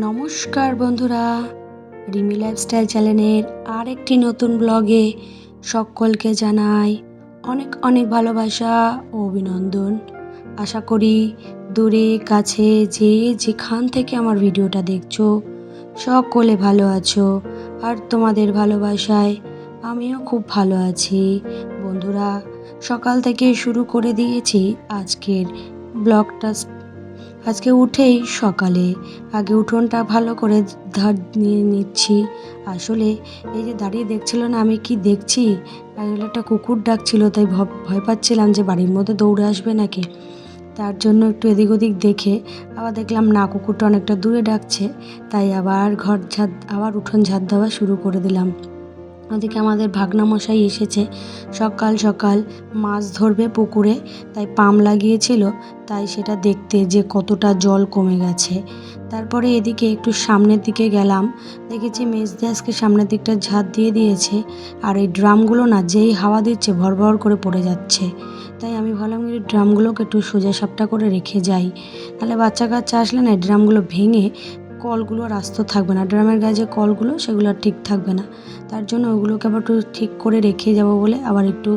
নমস্কার বন্ধুরা, রিমি লাইফস্টাইল চ্যানেলের আর একটি নতুন ব্লগে সকলকে জানাই অনেক অনেক ভালোবাসা ও অভিনন্দন। আশা করি দূরে, কাছে, যে যেখান থেকে আমার ভিডিওটা দেখছ, সকলে ভালো আছো। আর তোমাদের ভালোবাসায় আমিও খুব ভালো আছি। বন্ধুরা, সকাল থেকে শুরু করে দিয়েছি আজকের ব্লগটা আজকে উঠেই সকালে। আগে উঠোনটা ভালো করে ধার নিয়ে নিচ্ছি। আসলে এই যে দাঁড়িয়ে দেখছিল না, আমি কি দেখছি? একটা কুকুর ডাকছিল, তাই ভয় পাচ্ছিলাম যে বাড়ির মধ্যে দৌড়ে আসবে নাকি? তার জন্য একটু এদিক ওদিক দেখে আবার দেখলাম, না, কুকুরটা অনেকটা দূরে ডাকছে। তাই আবার ঘর ঝাড় আবার উঠোন ঝাড় দেওয়া শুরু করে দিলাম। ওদিকে আমাদের ভাগনামশাই এসেছে। সকাল সকাল মাছ ধরবে পুকুরে, তাই পাম লাগিয়েছিল, তাই সেটা দেখতে যে কতটা জল কমে গেছে। তারপরে এদিকে একটু সামনের দিকে গেলাম, দেখেছি মেজদি আজকে সামনের দিকটা ঝাঁত দিয়ে দিয়েছে, আর এই ড্রামগুলো না যেই হাওয়া দিচ্ছে ভর ভর করে পড়ে যাচ্ছে। তাই আমি ভাবলাম এই ড্রামগুলোকে একটু সোজা সাপটা করে রেখে যাই। তাহলে বাচ্চা কাচ্চা আসলে না ড্রামগুলো ভেঙে কলগুলো রাস্ত থাকবে না। ড্রামের গায়ে যে কলগুলো, সেগুলো ঠিক থাকবে না। তার জন্য ওগুলোকে আবার একটু ঠিক করে রেখে যাব বলে আবার একটু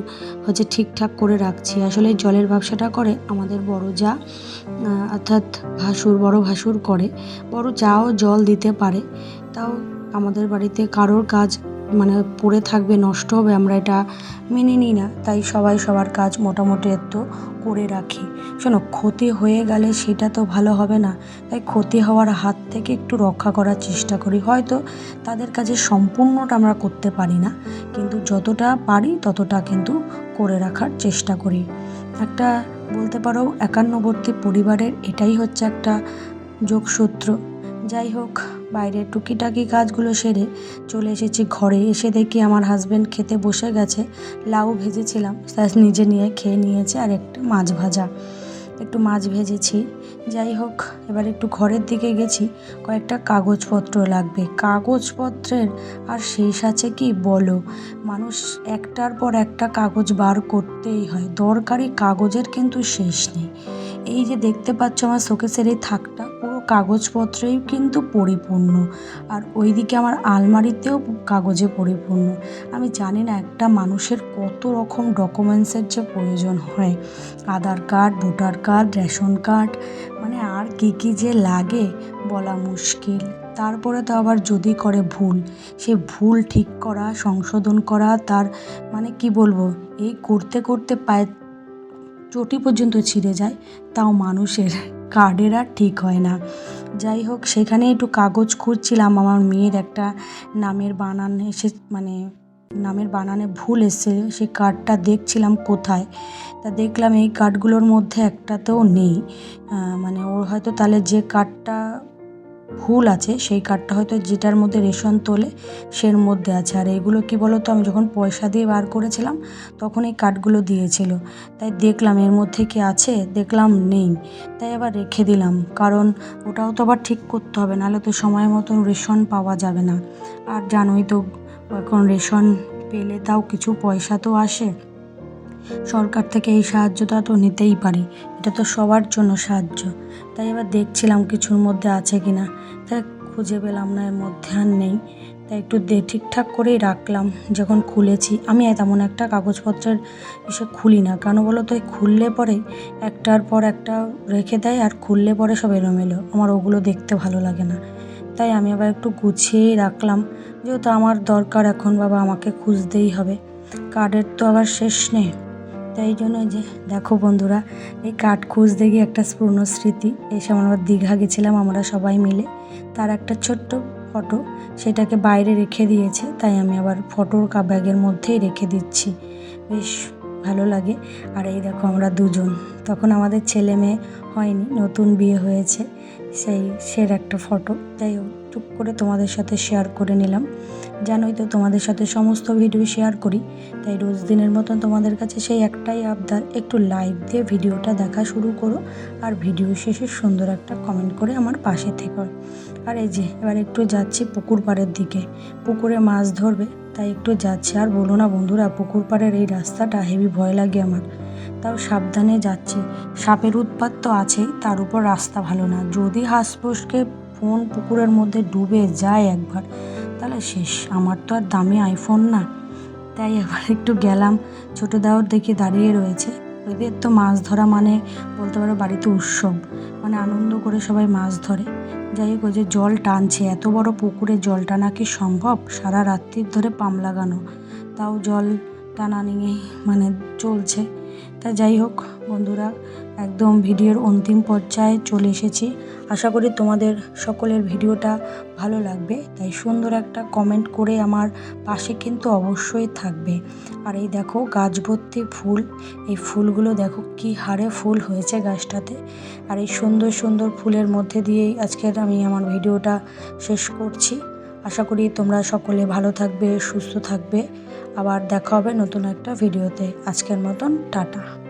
হচ্ছে ঠিকঠাক করে রাখছি। আসলে জলের ব্যবসাটা করে আমাদের বড় যা অর্থাৎ ভাসুর, বড় ভাসুর করে। বড় যাও জল দিতে পারে, তাও আমাদের বাড়িতে কারোর কাজ মানে পড়ে থাকবে, নষ্ট হবে, আমরা এটা মেনে নিই না। তাই সবাই সবার কাজ মোটামুটি একটু করে রাখি। শোনো, ক্ষতি হয়ে গেলে সেটা তো ভালো হবে না। তাই ক্ষতি হওয়ার হাত থেকে একটু রক্ষা করার চেষ্টা করি। হয়তো তাদের কাছে সম্পূর্ণটা আমরা করতে পারি না, কিন্তু যতটা পারি ততটা কিন্তু করে রাখার চেষ্টা করি। একটা বলতে পারো, একান্নবর্তী পরিবারের এটাই হচ্ছে একটা যোগসূত্র। যাই হোক বাইরে টুকিটাকি কাজগুলো সেরে চলে এসেছি ঘরে। এসে দেখি আমার হাজব্যান্ড খেতে বসে গেছে। লাউ ভেজেছিলাম। নিজে নিয়ে খেয়ে নিয়েছে আর একটা মাছ ভাজা। একটু মাছ ভেজেছি। যাই হোক, এবার একটু ঘরের দিকে গেছি। কয়েকটা কাগজপত্র লাগবে। কাগজপত্রের আর শেষ আছে কি বলো? মানুষ একটার পর একটা কাগজ বার করতেই হয়। দরকারি কাগজের কিন্তু শেষ নেই। এই যে দেখতে পাচ্ছ আমার শোকেসের এই থাকটা, পুরো কাগজপত্রেই কিন্তু পরিপূর্ণ। আর ওইদিকে আমার আলমারিতেও কাগজে পরিপূর্ণ। আমি জানি না একটা মানুষের কত রকম ডকুমেন্টসের যে প্রয়োজন হয়। Aadhaar card, voter card, ration card মানে আর কী কী যে লাগে বলা মুশকিল। তারপরে তো আবার যদি করে ভুল, সে ভুল ঠিক করা, সংশোধন করা, তার মানে কি বলব, এই করতে করতে পায়ের চটি পর্যন্ত ছিঁড়ে যায়, তাও মানুষের। কার্ডের আর ঠিক হয় না। যাই হোক সেখানে একটু কাগজ খুঁজছিলাম। আমার মেয়ের একটা নামের বানান এসে মানে নামের বানানে ভুল এসছে। সেই কার্ডটা দেখছিলাম কোথায়? তা দেখলাম এই কার্ডগুলোর মধ্যে একটাতেও নেই। মানে ওর হয়তো তাহলে যে কার্ডটা ভুল আছে, সেই কার্ডটা হয়তো যেটার মধ্যে রেশন তোলে, সের মধ্যে আছে। আর এগুলো কি বলো তো আমি যখন পয়সা দিয়ে বার করেছিলাম, তখন এই কার্ডগুলো দিয়েছিল। তাই দেখলাম এর মধ্যে কি আছে, দেখলাম নেই। তাই আবার রেখে দিলাম, কারণ ওটাও তো আবার ঠিক করতে হবে, নাহলে তো সময় মতন রেশন পাওয়া যাবে না। আর জানোই তো, এখন রেশন পেলে তাও কিছু পয়সা তো আসে। সরকার থেকে এই সাহায্যটা তো নিতেই পারি। এটা তো সবার জন্য সাহায্য। তাই এবার দেখছিলাম কিছুর মধ্যে আছে কি না তাই খুঁজে পেলাম না, এর মধ্যে আর নেই। তাই একটু দে, ঠিকঠাক করেই রাখলাম। যখন খুলেছি, আমি তেমন একটা কাগজপত্রের এসে খুলি না। কেন বলো তো খুললে পরে একটার পর একটা রেখে দেয়, আর খুললে পরে সব এলোমেলো। আমার ওগুলো দেখতে ভালো লাগে না। তাই আমি আবার একটু গুছিয়েই রাখলাম। যেহেতু আমার দরকার এখন, বাবা, আমাকে খুঁজতেই হবে। কার্ডের তো আবার শেষ নেই। তাই জন্য যে, দেখো বন্ধুরা, এই কাঠ খুঁজতে গিয়ে একটা পূর্ণ স্মৃতি। এসে আমরা দীঘা গেছিলাম আমরা সবাই মিলে। তার একটা ছোট্ট ফটো সেটাকে বাইরে রেখে দিয়েছে, তাই আমি আবার ফটোর ব্যাগের মধ্যেই রেখে দিচ্ছি। বেশ ভালো লাগে। আর এই দেখো আমরা দুজন। তখন আমাদের ছেলে মেয়ে হয়নি, নতুন বিয়ে হয়েছে। সেই, সের একটা ফটো। তাই টুক করে তোমাদের সাথে শেয়ার করে নিলাম। জানোই তো তোমাদের সাথে সমস্ত ভিডিও শেয়ার করি। তাই রোজ দিনের মতন তোমাদের কাছে সেই একটাই আবদার, একটু লাইক দিয়ে ভিডিওটা দেখা শুরু করো। আর ভিডিও শেষে সুন্দর একটা কমেন্ট করে আমার পাশে থেকো। আর এই যে, এবার একটু যাচ্ছি পুকুর পাড়ের দিকে। পুকুরে মাছ ধরবে। তাই একটু যাচ্ছি। আর বলো না বন্ধুরা, পুকুর পাড়ের এই রাস্তাটা হেভি ভয় লাগে আমার। তাও সাবধানে যাচ্ছি। সাপের উৎপাত তো আছেই, তার উপর রাস্তা ভালো না। যদি হাঁসপুসকে ফোন পুকুরের মধ্যে ডুবে যায় একবার, তাহলে শেষ। আমার তো আর দামি আইফোন না। তাই আবার একটু গেলাম। ছোটো দাওর দেখি দাঁড়িয়ে রয়েছে। ওদের তো মাছ ধরা মানে বলতে পারো বাড়িতে উৎসব। মানে আনন্দ করে সবাই মাছ ধরে। যাই হোক, ওই যে জল টানছে, এত বড় পুকুরে জল টানা কি সম্ভব? সারা রাত্রির ধরে পাম লাগানো। তাও জল টানা নিয়ে মানে চলছে। তা যাই হোক, বন্ধুরা, একদম ভিডিওর অন্তিম পর্যায়ে চলে এসেছি। আশা করি তোমাদের সকলের ভিডিওটা ভালো লাগবে। তাই সুন্দর একটা কমেন্ট করে আমার পাশে কিন্তু অবশ্যই থাকবে। আর এই দেখো গাছ ভর্তি ফুল, এই ফুলগুলো দেখো কি হারে ফুল হয়েছে গাছটাতে। আর এই সুন্দর সুন্দর ফুলের মধ্যে দিয়েই আজকের আমি আমার ভিডিওটা শেষ করছি। আশা করি তোমরা সকলে ভালো থাকবে, সুস্থ থাকবে। আবার দেখা হবে নতুন একটা ভিডিওতে। আজকের মতন, টাটা।